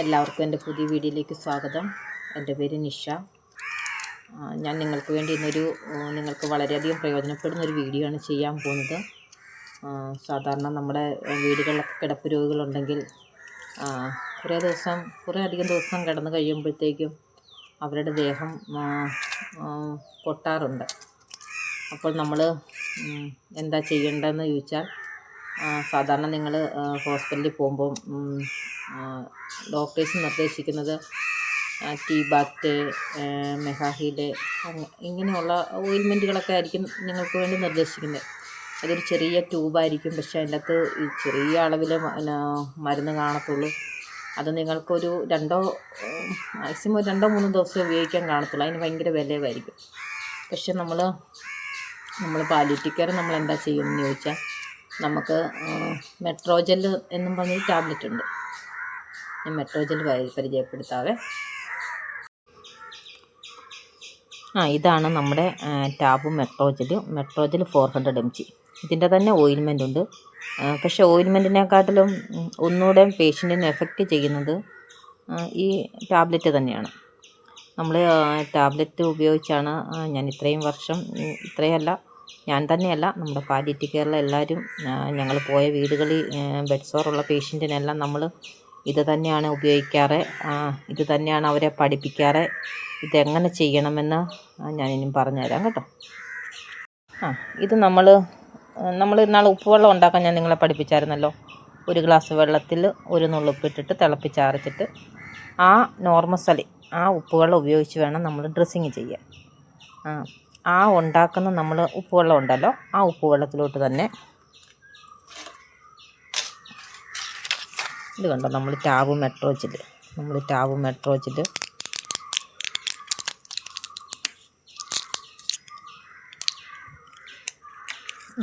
എല്ലാവർക്കും എന്റെ പുതിയ വീഡിയോയിലേക്ക് സ്വാഗതം. എന്റെ പേര് നിഷ. ഞാൻ നിങ്ങൾക്ക് വേണ്ടി ഇന്നൊരു നിങ്ങൾക്ക് വളരെയധികം പ്രയോജനപ്പെടുന്ന ഒരു വീഡിയോ ആണ് ചെയ്യാൻ പോകുന്നത്. സാധാരണ നമ്മുടെ വീടുകളിലൊക്കെ കിടപ്പ് രോഗികളുണ്ടെങ്കിൽ കുറേ ദിവസം കുറേ അധികം ദിവസം കിടന്ന് കഴിയുമ്പോഴത്തേക്കും അവരുടെ ദേഹം പൊട്ടാറുണ്ട്. അപ്പോൾ നമ്മൾ എന്താ ചെയ്യേണ്ടതെന്ന് ചോദിച്ചാൽ സാധാരണ നിങ്ങൾ ഹോസ്പിറ്റലിൽ പോകുമ്പോൾ ഡോക്ടേഴ്സ് നിർദ്ദേശിക്കുന്നത് ടീ ബാറ്റ് മെഹാഹീൽ ഇങ്ങനെയുള്ള ഓയിൽമെന്റുകളൊക്കെ ആയിരിക്കും നിങ്ങൾക്ക് വേണ്ടി നിർദ്ദേശിക്കുന്നത്. അതൊരു ചെറിയ ട്യൂബായിരിക്കും പക്ഷേ ഈ ചെറിയ അളവിൽ മരുന്ന് കാണത്തുള്ളൂ. അത് നിങ്ങൾക്കൊരു രണ്ടോ മാക്സിമം രണ്ടോ മൂന്നോ ദിവസം ഉപയോഗിക്കാൻ കാണത്തുള്ളൂ. അതിന് ഭയങ്കര വിലയുമായിരിക്കും പക്ഷെ നമ്മൾ നമ്മൾ പാലിറ്റിക്കർ നമ്മൾ എന്താ ചെയ്യുമെന്ന് ചോദിച്ചാൽ നമുക്ക് മെട്രോജെൽ എന്നും പറഞ്ഞൊരു ടാബ്ലറ്റ് ഉണ്ട്. ഞാൻ മെട്രോജെൽ പരിചയപ്പെടുത്താവേ. ആ ഇതാണ് നമ്മുടെ tab Metrogyl Metrogyl four hundred M G ഇതിന്റെ തന്നെ ഓയിൽമെന്റ് ഉണ്ട്. പക്ഷേ ഓയിൽമെന്റിനെക്കാട്ടിലും ഒന്നുകൂടെ പേഷ്യന്റിനെ എഫക്റ്റ് ചെയ്യുന്നത് ഈ ടാബ്ലറ്റ് തന്നെയാണ്. നമ്മൾ ടാബ്ലറ്റ് ഉപയോഗിച്ചാണ് ഞാൻ ഇത്രയും വർഷം ഇത്രയല്ല ഞാൻ തന്നെയല്ല നമ്മുടെ പാലിറ്റി കെയറിലെ എല്ലാവരും ഞങ്ങൾ പോയ വീടുകളിൽ ബെഡ് സോറുള്ള പേഷ്യന്റിനെല്ലാം നമ്മൾ ഇത് തന്നെയാണ് ഉപയോഗിക്കാറ്. ഇത് തന്നെയാണ് അവരെ പഠിപ്പിക്കാറ്. ഇതെങ്ങനെ ചെയ്യണമെന്ന് ഞാൻ ഇനി പറഞ്ഞുതരാം കേട്ടോ. ആ ഇത് നമ്മൾ നമ്മൾ ഇന്നാൾ ഉപ്പുവെള്ളം ഉണ്ടാക്കാൻ ഞാൻ നിങ്ങളെ പഠിപ്പിച്ചായിരുന്നല്ലോ. ഒരു ഗ്ലാസ് വെള്ളത്തിൽ ഒരു നുള്ളുപ്പിട്ടിട്ട് തിളപ്പിച്ചാറിച്ചിട്ട് ആ നോർമസലി ആ ഉപ്പുവെള്ളം ഉപയോഗിച്ച് വേണം നമ്മൾ ഡ്രസ്സിങ് ചെയ്യാൻ. ആ ആ ഉണ്ടാക്കുന്ന നമ്മൾ ഉപ്പുവെള്ളം ഉണ്ടല്ലോ ആ ഉപ്പുവെള്ളത്തിലോട്ട് തന്നെ ഇത് കണ്ടോ? നമ്മൾ ടാബ് മെട്രോച്ചിൽ നമ്മൾ ടാബ് മെട്രോ വെച്ചിട്ട്.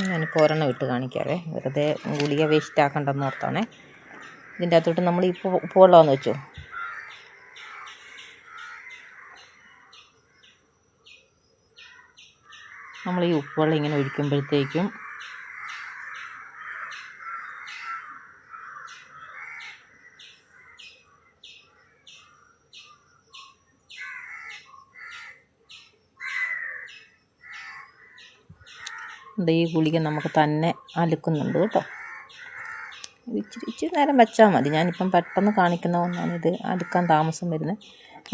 ഞാൻ ഒരെണ്ണം ഇട്ട് കാണിക്കാവേ. വെറുതെ ഗുളിക വേസ്റ്റ് ആക്കണ്ടെന്ന് ഓർത്താണേ. ഇതിന്റെ അകത്തോട്ട് നമ്മൾ ഈ ഉപ്പ് ഉപ്പുവെള്ളമെന്ന് വെച്ചു. നമ്മൾ ഈ ഉപ്പുവെള്ളം ഇങ്ങനെ ഒഴിക്കുമ്പോഴത്തേക്കും ഈ ഗുളിക നമുക്ക് തന്നെ അലുക്കുന്നുണ്ട് കേട്ടോ. ഇച്ചിരി ഇച്ചിരി നേരം വെച്ചാൽ മതി. ഞാനിപ്പം പെട്ടെന്ന് കാണിക്കുന്നതുകൊണ്ടാണ് ഇത് അടുക്കാൻ താമസം വരുന്നത്.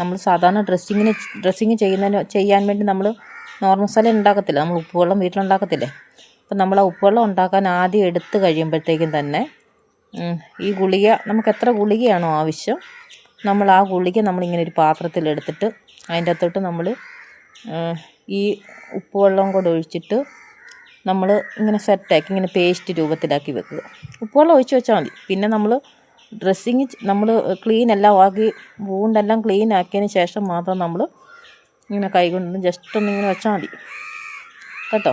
നമ്മൾ സാധാരണ ഡ്രസ്സിങ്ങിന് ഡ്രസ്സിങ് ചെയ്യുന്നതിന് ചെയ്യാൻ വേണ്ടി നമ്മൾ നോർമൽ സ്ഥലം ഉണ്ടാക്കത്തില്ല? നമ്മൾ ഉപ്പുവെള്ളം വീട്ടിലുണ്ടാക്കത്തില്ലേ? അപ്പം നമ്മൾ ആ ഉപ്പുവെള്ളം ഉണ്ടാക്കാൻ ആദ്യം എടുത്ത് കഴിയുമ്പോഴത്തേക്കും തന്നെ ഈ ഗുളിക നമുക്ക് എത്ര ഗുളികയാണോ ആവശ്യം നമ്മൾ ആ ഗുളിക നമ്മളിങ്ങനെ ഒരു പാത്രത്തിൽ എടുത്തിട്ട് അതിന്റെ അകത്തോട്ട് നമ്മൾ ഈ ഉപ്പുവെള്ളം കൂടെ ഒഴിച്ചിട്ട് നമ്മൾ ഇങ്ങനെ സെറ്റാക്കി ഇങ്ങനെ പേസ്റ്റ് രൂപത്തിലാക്കി വെക്കുക. ഉപ്പുവെള്ളം ഒഴിച്ച് വെച്ചാൽ മതി. പിന്നെ നമ്മൾ ഡ്രസ്സിങ് നമ്മൾ ക്ലീൻ എല്ലാം ആക്കി വൂണ്ടെല്ലാം ക്ലീൻ ആക്കിയതിന് ശേഷം മാത്രം നമ്മൾ ഇങ്ങനെ കൈകൊണ്ട് ജസ്റ്റ് ഒന്ന് ഇങ്ങനെ വെച്ചാൽ മതി. കേട്ടോ?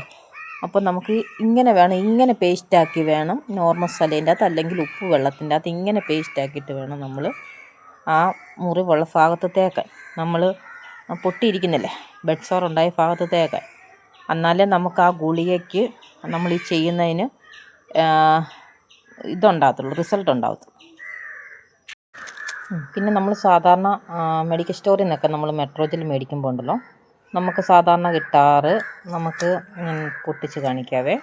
അപ്പോൾ നമുക്ക് ഇങ്ങനെ വേണം ഇങ്ങനെ പേസ്റ്റാക്കി വേണം നോർമൽ സലേന്റെ അകത്ത് അല്ലെങ്കിൽ ഉപ്പ് വെള്ളത്തിന്റെ അകത്ത് ഇങ്ങനെ പേസ്റ്റാക്കിയിട്ട് വേണം നമ്മൾ ആ മുറിവുള്ള ഭാഗത്ത് തേക്കാൻ നമ്മൾ പൊട്ടിയിരിക്കുന്നില്ലേ? ബെഡ് സോർ ഉണ്ടായ ഭാഗത്ത് തേക്കാൻ എന്നാലേ നമുക്ക് ആ ഗുളികയ്ക്ക് നമ്മൾ ഈ ചെയ്യുന്നതിന് ഇതുണ്ടാകത്തുള്ളൂ റിസൾട്ട് ഉണ്ടാകത്തുള്ളൂ. പിന്നെ നമ്മൾ സാധാരണ മെഡിക്കൽ സ്റ്റോറിൽ നിന്നൊക്കെ നമ്മൾ മെട്രോജിൽ മേടിക്കുമ്പോൾ ഉണ്ടല്ലോ നമുക്ക് സാധാരണ കിട്ടാറ് നമുക്ക് പൊട്ടിച്ച് കാണിക്കാവേ.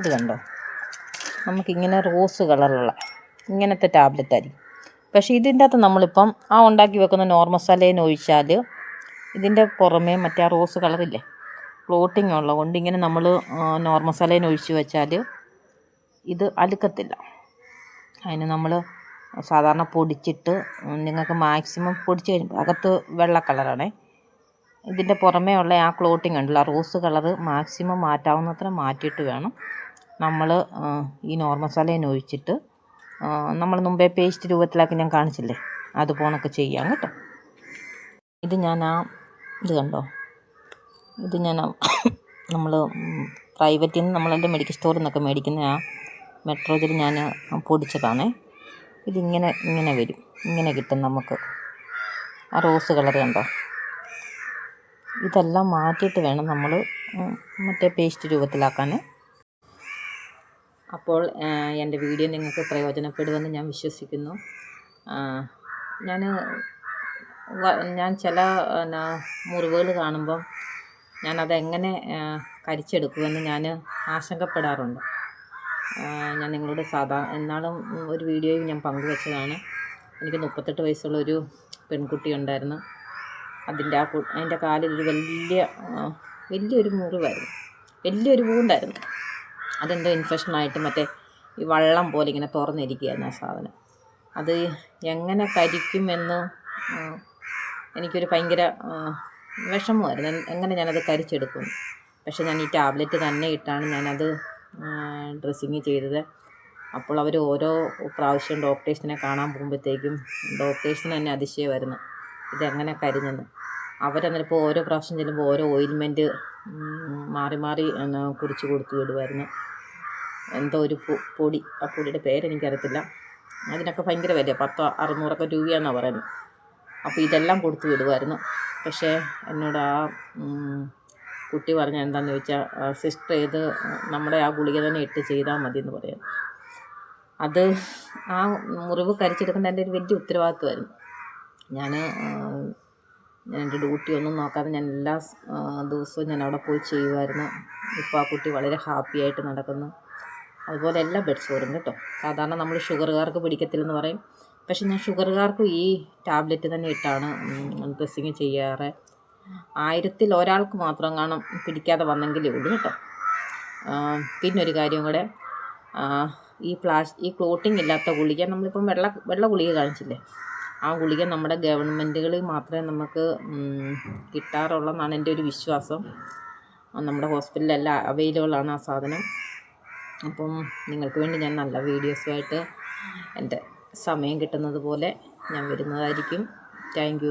ഇത് കണ്ടോ? നമുക്കിങ്ങനെ റോസ് കളറുള്ള ഇങ്ങനത്തെ ടാബ്ലറ്റ് ആയിരിക്കും. പക്ഷേ ഇതിന്റെ അകത്ത് നമ്മളിപ്പം ആ ഉണ്ടാക്കി വെക്കുന്ന നോർമൽ മസാലേനെ ഒഴിച്ചാൽ ഇതിന്റെ പുറമേ മറ്റേ ആ റോസ് കളറില്ലേ ഫ്ലോട്ടിങ് ഉള്ളത് കൊണ്ട് ഇങ്ങനെ നമ്മൾ നോർമൽ മസാലേനെ ഒഴിച്ച് വെച്ചാൽ ഇത് അലുക്കത്തില്ല. അതിന് നമ്മൾ സാധാരണ പൊടിച്ചിട്ട് നിങ്ങൾക്ക് മാക്സിമം പൊടിച്ച് കഴിയുമ്പോൾ അകത്ത് വെള്ള കളറാണേ. ഇതിന്റെ പുറമേ ഉള്ള ആ ക്ലോട്ടിങ് ഉണ്ടല്ലോ റോസ് കളറ് മാക്സിമം മാറ്റാവുന്നത്ര മാറ്റിയിട്ട് വേണം. നമ്മൾ ഈ നോർമൽ സലൈൻ ഒഴിച്ചിട്ട് നമ്മൾ മുമ്പേ പേസ്റ്റ് രൂപത്തിലാക്കി ഞാൻ കാണിച്ചില്ലേ? അതുപോണൊക്കെ ചെയ്യാം കേട്ടോ. ഇത് ഞാൻ ആ ഇത് കണ്ടോ? ഇത് ഞാൻ നമ്മൾ പ്രൈവറ്റിൽ നിന്ന് നമ്മളെന്റെ മെഡിക്കൽ സ്റ്റോറിൽ നിന്നൊക്കെ മേടിക്കുന്ന ആ മെട്രോജിൽ ഞാൻ പൊടിച്ചതാണേ. ഇതിങ്ങനെ ഇങ്ങനെ വരും. ഇങ്ങനെ കിട്ടും നമുക്ക്. ആ റോസ് കളർ കണ്ടോ? ഇതെല്ലാം മാറ്റിയിട്ട് വേണം നമ്മൾ മറ്റേ പേസ്റ്റ് രൂപത്തിലാക്കാൻ അപ്പോൾ എന്റെ വീഡിയോ നിങ്ങൾക്ക് പ്രയോജനപ്പെടുമെന്ന് ഞാൻ വിശ്വസിക്കുന്നു. ഞാൻ ഞാൻ ചില മുറിവുകൾ കാണുമ്പം ഞാനതെങ്ങനെ കരിച്ചെടുക്കുമെന്ന് ഞാൻ ആശങ്കപ്പെടാറുണ്ട്. ഞാൻ നിങ്ങളോട് സാധാ എന്നാളും ഒരു വീഡിയോയിൽ ഞാൻ പങ്കുവെച്ചതാണ്. എനിക്ക് മുപ്പത്തെട്ട് വയസ്സുള്ള ഒരു പെൺകുട്ടി ഉണ്ടായിരുന്നു അതിന്റെ ആ അതിന്റെ കാലിലൊരു വലിയ ആ, വലിയൊരു മുറിവായിരുന്നു. വലിയൊരു പൂണ്ടായിരുന്നു. അതെന്തോ ഇൻഫെക്ഷൻ ആയിട്ട് മറ്റേ ഈ വള്ളം പോലെ ഇങ്ങനെ തുറന്നിരിക്കുകയായിരുന്നു ആ സാധനം. അത് എങ്ങനെ കരിക്കുമെന്ന് എനിക്കൊരു ഭയങ്കര വിഷമമായിരുന്നു. എങ്ങനെ ഞാനത് കരിച്ചെടുക്കും? പക്ഷേ ഞാൻ ഈ ടാബ്ലറ്റ് തന്നെ ഇട്ടാണ് ഞാനത് ഡ്രസ്സിങ് ചെയ്തത്. അപ്പോൾ അവർ ഓരോ പ്രാവശ്യം ഡോക്ടേഴ്സിനെ കാണാൻ പോകുമ്പോഴത്തേക്കും ഡോക്ടേഴ്സിന് തന്നെ അതിശയമായിരുന്നു. ഇതെങ്ങനെ കരിഞ്ഞെന്ന്. അവരന്നേരം ഇപ്പോൾ ഓരോ പ്രാവശ്യം ചെല്ലുമ്പോൾ ഓരോ ഓയിൽമെന്റ് മാറി മാറി എന്നാ കുറിച്ച് കൊടുത്തു വിടുമായിരുന്നു എന്തോ ഒരു പൊടി ആ പൊടിയുടെ പേരെനിക്കറിയത്തില്ല. അതിനൊക്കെ ഭയങ്കര വില പത്തോ അറുന്നൂറൊക്കെ രൂപയാണെന്നാണ് പറയുന്നത്. അപ്പോൾ ഇതെല്ലാം കൊടുത്തു വിടുമായിരുന്നു പക്ഷേ എന്നോട് ആ കുട്ടി പറഞ്ഞ എന്താണെന്ന് ചോദിച്ചാൽ സിസ്റ്റർ ഇത് നമ്മുടെ ആ ഗുളിക തന്നെ ഇട്ട് ചെയ്താൽ മതി എന്ന് പറയാം അത് ആ മുറിവ് കരിച്ചെടുക്കേണ്ട എന്റെ ഒരു വലിയ ഉത്തരവാദിത്വമായിരുന്നു. ഞാൻ എന്റെ ഡ്യൂട്ടി ഒന്നും നോക്കാതെ ഞാൻ എല്ലാ ദിവസവും ഞാൻ അവിടെ പോയി ചെയ്യുമായിരുന്നു ഇപ്പോൾ ആ കുട്ടി വളരെ ഹാപ്പി ആയിട്ട് നടക്കുന്നു. അതുപോലെ എല്ലാ ബെഡ്സോറും കേട്ടോ. സാധാരണ നമ്മൾ ഷുഗറുകാർക്ക് പിടിക്കത്തില്ലെന്ന് പറയും. പക്ഷെ ഞാൻ ഷുഗറുകാർക്കും ഈ ടാബ്ലറ്റ് തന്നെ ഇട്ടാണ് ഡ്രസ്സിങ് ചെയ്യാറ്. ആയിരത്തിൽ ഒരാൾക്ക് മാത്രം കാണും പിടിക്കാതെ വന്നെങ്കിലേ ഉള്ളൂ കേട്ടോ. പിന്നൊരു കാര്യം കൂടെ ഈ പ്ലാസ് ഈ ക്ലോട്ടിങ് ഇല്ലാത്ത ഗുളിക നമ്മളിപ്പം വെള്ള വെള്ള ഗുളിക കാണിച്ചില്ലേ? ആ ഗുളിക നമ്മുടെ ഗവൺമെന്റുകളിൽ മാത്രമേ നമുക്ക് കിട്ടാറുള്ളെന്നാണ് എന്റെ ഒരു വിശ്വാസം. നമ്മുടെ ഹോസ്പിറ്റലിലെല്ലാം അവൈലബിൾ ആണ് ആ സാധനം. അപ്പം നിങ്ങൾക്ക് വേണ്ടി ഞാൻ നല്ല വീഡിയോസുമായിട്ട് എന്റെ സമയം കിട്ടുന്നത് പോലെ ഞാൻ വരുന്നതായിരിക്കും. താങ്ക്